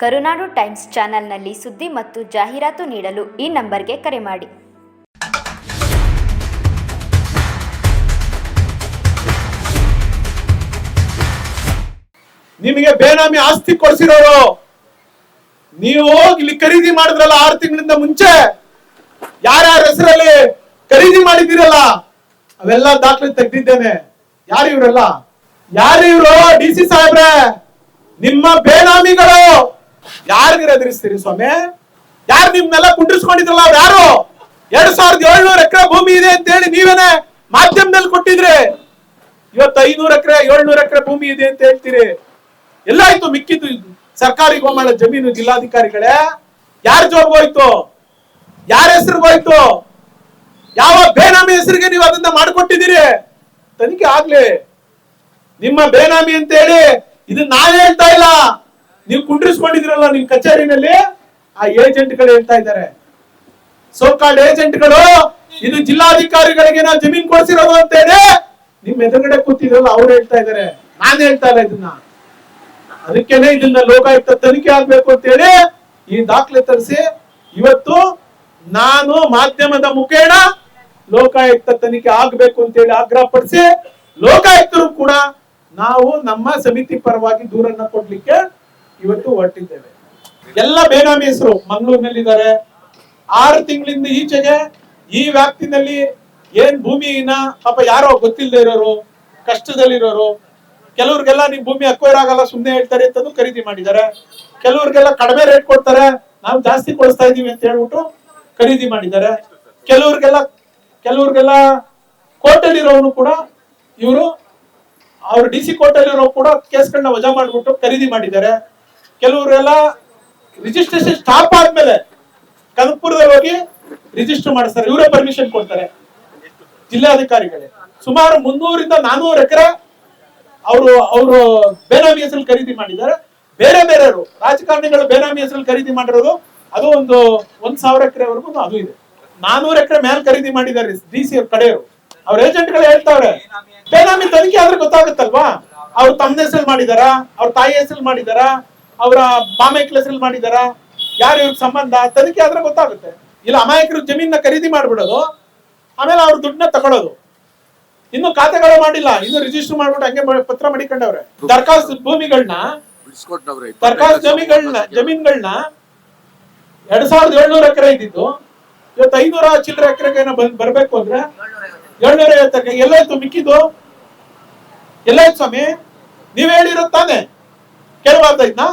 ಕರುನಾಡು times ಚಾನೆಲ್ನಲ್ಲಿ ಸುದ್ದಿ ಮತ್ತು ಜಾಹೀರಾತು ನೀಡಲು ಈ ನಂಬರ್ಗೆ ಕರೆ ಮಾಡಿ. ನಿಮಗೆ ಬೇನಾಮಿ ಆಸ್ತಿ ಕೊಡಿಸಿರೋರು, ನೀವು ಇಲ್ಲಿ ಖರೀದಿ ಮಾಡಿದ್ರಲ್ಲ ಆರು ತಿಂಗಳಿಂದ ಮುಂಚೆ? ಯಾರ್ಯಾರ ಹೆಸರಲ್ಲಿ ಖರೀದಿ ಮಾಡಿದ್ದೀರಲ್ಲ? ಅವೆಲ್ಲ ದಾಖಲೆ ತೆಗೆದಿದ್ದೇನೆ. ಯಾರು ಇವರೆಲ್ಲ? ಯಾರು ಇವರು? ಡಿ ಸಿ ಸಾಹೇಬ್ರೆ, ನಿಮ್ಮ ಬೇನಾಮಿಗಳು! ಯಾರಿಗಿರ ಎದುರಿಸ್ತೀರಿ ಸ್ವಾಮಿ? ಯಾರು ನಿಮ್ನೆಲ್ಲ ಕುಂಡ್ರಿಸ್ಕೊಂಡಿದ್ರಲ್ಲ ಅವ್ರು ಯಾರು? ಎರಡ್ ಸಾವಿರದ ಏಳ್ನೂರು ಎಕರೆ ಭೂಮಿ ಇದೆ ಅಂತ ಹೇಳಿ ನೀವೇನೆ ಮಾಧ್ಯಮದಲ್ಲಿ ಕೊಟ್ಟಿದ್ರಿ. ಇವತ್ತು ಐನೂರ ಎಕರೆ, ಏಳ್ನೂರು ಎಕರೆ ಭೂಮಿ ಇದೆ ಅಂತ ಹೇಳ್ತೀರಿ. ಎಲ್ಲ ಆಯ್ತು, ಮಿಕ್ಕಿದ್ದು ಸರ್ಕಾರಿ ಗೋಮಾಳ ಜಮೀನು ಜಿಲ್ಲಾಧಿಕಾರಿಗಳೇ, ಯಾರ ಜೋಬ್ ಹೋಯ್ತು? ಯಾರ ಹೆಸರು ಹೋಯ್ತು? ಯಾವ ಬೇನಾಮಿ ಹೆಸರಿಗೆ ನೀವು ಅದನ್ನ ಮಾಡಿಕೊಟ್ಟಿದ್ದೀರಿ? ತನಿಖೆ ಆಗ್ಲಿ. ನಿಮ್ಮ ಬೇನಾಮಿ ಅಂತ ಹೇಳಿ ಇದು ನಾನು ಹೇಳ್ತಾ ಇಲ್ಲ. ನೀವು ಕುಂಡ್ರಿಸ್ಕೊಂಡಿದ್ರಲ್ಲ ನಿಮ್ ಕಚೇರಿನಲ್ಲಿ? ಆ ಏಜೆಂಟ್ಗಳು ಹೇಳ್ತಾ ಇದ್ದಾರೆ. ಸೋಕಾಲ್ಡ್ ಏಜೆಂಟ್ಗಳು ಇದು ಜಿಲ್ಲಾಧಿಕಾರಿಗಳಿಗೆ ನಾವು ಜಮೀನ್ ಕೊಡ್ಸಿರೋದು ಅಂತ ಹೇಳಿ ನಿಮ್ ಎದುರುಗಡೆ ಕೂತಿದ್ರಲ್ಲ, ಅವ್ರು ಹೇಳ್ತಾ ಇದ್ದಾರೆ. ನಾನು ಹೇಳ್ತಾ ಇಲ್ಲ ಇದನ್ನ. ಅದಕ್ಕೇನೆ ಇದನ್ನ ಲೋಕಾಯುಕ್ತ ತನಿಖೆ ಆಗ್ಬೇಕು ಅಂತ ಹೇಳಿ ಈ ದಾಖಲೆ ತರಿಸಿ, ಇವತ್ತು ನಾನು ಮಾಧ್ಯಮದ ಮುಖೇನ ಲೋಕಾಯುಕ್ತ ತನಿಖೆ ಆಗ್ಬೇಕು ಅಂತ ಹೇಳಿ ಆಗ್ರಹ ಪಡಿಸಿ ಲೋಕಾಯುಕ್ತರು ಕೂಡ ನಾವು ನಮ್ಮ ಸಮಿತಿ ಪರವಾಗಿ ದೂರನ್ನ ಕೊಡ್ಲಿಕ್ಕೆ ಇವತ್ತು ಹೊರಟಿದ್ದೇವೆ. ಎಲ್ಲ ಬೇನಾಮಿ ಹೆಸರು ಮಂಗಳೂರಿನಲ್ಲಿದ್ದಾರೆ. ಆರು ತಿಂಗಳಿಂದ ಈಚೆಗೆ ಈ ವ್ಯಾಪ್ತಿನಲ್ಲಿ ಏನ್ ಭೂಮಿನ ಪಾಪ ಯಾರೋ ಗೊತ್ತಿಲ್ಲದೆ ಇರೋರು, ಕಷ್ಟದಲ್ಲಿರೋರು, ಕೆಲವ್ರಿಗೆಲ್ಲ ನಿಮ್ ಭೂಮಿ ಅಕ್ವೈರ್ ಆಗಲ್ಲ ಸುಮ್ನೆ ಹೇಳ್ತಾರೆ ಅಂತಂದು ಖರೀದಿ ಮಾಡಿದ್ದಾರೆ. ಕೆಲವ್ರಿಗೆಲ್ಲ ಕಡಿಮೆ ರೇಟ್ ಕೊಡ್ತಾರೆ, ನಾವು ಜಾಸ್ತಿ ಕೊಡಿಸ್ತಾ ಇದೀವಿ ಅಂತ ಹೇಳ್ಬಿಟ್ಟು ಖರೀದಿ ಮಾಡಿದ್ದಾರೆ. ಕೆಲವ್ರಿಗೆಲ್ಲ ಕೆಲವ್ರಿಗೆಲ್ಲ ಕೋರ್ಟಲ್ಲಿರೋನು ಕೂಡ ಇವರು, ಅವ್ರ ಡಿ ಸಿ ಕೋರ್ಟಲ್ಲಿರೋ ಕೂಡ ಕೇಸ್ಗಳನ್ನ ವಜಾ ಮಾಡಿಬಿಟ್ಟು ಖರೀದಿ ಮಾಡಿದ್ದಾರೆ. ಕೆಲವರೆಲ್ಲ ರಿಜಿಸ್ಟ್ರೇಷನ್ ಸ್ಟಾಪ್ ಆದ್ಮೇಲೆ ಕನಕಪುರದಲ್ಲಿ ಹೋಗಿ ರಿಜಿಸ್ಟರ್ ಮಾಡಿಸ್ತಾರೆ. ಇವರೇ ಪರ್ಮಿಷನ್ ಕೊಡ್ತಾರೆ. ಜಿಲ್ಲಾಧಿಕಾರಿಗಳೇ. ಸುಮಾರು ಮುನ್ನೂರಿಂದ ನಾನೂರು ಎಕರೆ ಅವರು ಅವರು ಬೇನಾಮಿ ಹೆಸರಲ್ಲಿ ಖರೀದಿ ಮಾಡಿದ್ದಾರೆ. ಬೇರೆ ಬೇರೆಯವರು, ರಾಜಕಾರಣಿಗಳು ಬೇನಾಮಿ ಹೆಸರಲ್ಲಿ ಖರೀದಿ ಮಾಡಿರೋದು ಅದು ಒಂದು ಒಂದ್ ಸಾವಿರ ಎಕರೆವರೆಗೂ ಅದು ಇದೆ. ನಾನೂರು ಎಕರೆ ಮೇಲೆ ಖರೀದಿ ಮಾಡಿದ್ದಾರೆ ಡಿ ಸಿ ಕಡೆಯವರು. ಅವ್ರ ಏಜೆಂಟ್ಗಳು ಹೇಳ್ತಾವ್ರೆ ಬೇನಾಮಿ ತನಿಖೆ ಆದ್ರೆ ಗೊತ್ತಾಗುತ್ತಲ್ವಾ? ಅವ್ರು ತಮ್ಮ ಹೆಸರು ಮಾಡಿದಾರ? ಅವ್ರ ತಾಯಿ ಹೆಸರು ಮಾಡಿದಾರ? ಅವರ ಬಾಮೈಕ್ಳ ಹೆಸರಲ್ಲಿ ಮಾಡಿದಾರ? ಯಾರು ಇವ್ರಿಗೆ ಸಂಬಂಧ? ತನಿಖೆ ಆದ್ರೆ ಗೊತ್ತಾಗುತ್ತೆ. ಇಲ್ಲ ಅಮಾಯಕರು ಜಮೀನ ಖರೀದಿ ಮಾಡ್ಬಿಡೋದು ಆಮೇಲೆ ಅವ್ರ ದುಡ್ಡನ್ನ ತಗೊಳೋದು. ಇನ್ನು ಖಾತೆಗಳು ಮಾಡಿಲ್ಲ. ಇನ್ನು ರಿಜಿಸ್ಟರ್ ಮಾಡ್ಬಿಟ್ಟು ಹಂಗೆ ಪತ್ರ ಮಡಿಕೊಂಡವ್ರೆ. ದರ್ಖಾಸ್ತು ಭೂಮಿಗಳನ್ನ ದರ್ಖಾಸ್ತು ದರ್ಖಾಸ್ತ್ ಜಮೀನ್ಗಳನ್ನ ಜಮೀನ್ಗಳನ್ನ ಎರಡ್ ಸಾವಿರದ ಏಳ್ನೂರ ಎಕರೆ ಇದ್ದಿದ್ದು. ಇವತ್ತು ಐನೂರ ಚಿಲ್ಲರೆ ಎಕರೆಗೆ ಬರ್ಬೇಕು ಅಂದ್ರೆ ಏಳ್ನೂರ ಐವತ್ತು ಎಕರೆ. ಎಲ್ಲಾಯ್ತು ಮಿಕ್ಕಿದ್ದು? ಎಲ್ಲಾಯ್ತು ಸ್ವಾಮಿ? ನೀವ್ ಹೇಳಿರೋ ತಾನೆ? ಕೇಳಬಾರ್ದಾಯ್ತಾ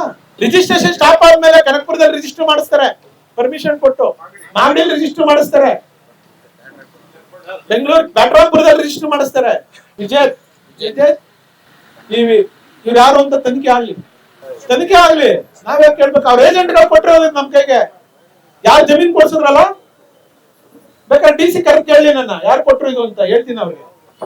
ರಿಜಿಸ್ಟ್ರೇಷನ್ ಸ್ಟಾಪ್ ಆದ್ಮೇಲೆ ಕನಕಪುರದಲ್ಲಿ ರಿಜಿಸ್ಟರ್ ಮಾಡಿಸ್ತಾರೆ. ಪರ್ಮಿಷನ್ ಕೊಟ್ಟು. ಮಾಗಡಿಯಲ್ಲಿ ರಿಜಿಸ್ಟರ್ ಮಾಡಿಸ್ತಾರೆ. ಬೆಂಗಳೂರು ಬ್ಯಾಟ್ರಾಪುರದಲ್ಲಿ ರಿಜಿಸ್ಟರ್ ಮಾಡಿಸ್ತಾರೆ. ವಿಜಯ್ ವಿಜಯ್ ನೀವು ಇವ್ರು ಯಾರು ಅಂತ ತನಿಖೆ ಆಗ್ಲಿ. ತನಿಖೆ ಆಗ್ಲಿ. ನಾವ್ಯಾ ಕೇಳ್ಬೇಕು. ಅವ್ರ ಏಜೆಂಟ್ಗಳು ಕೊಟ್ಟಿರೋದು ನಮ್ ಕೈಗೆ. ಯಾರು ಜಮೀನ್ ಕೊಡ್ಸಿದ್ರಲ್ಲ? ಬೇಕಾದ್ರೆ ಡಿ ಸಿ ಕರೆಕ್ಟ್ ಕೇಳಿ ನನ್ನ. ಯಾರು ಕೊಟ್ರು ಇದು ಅಂತ ಹೇಳ್ತೀನಿ ಅವ್ರಿಗೆ.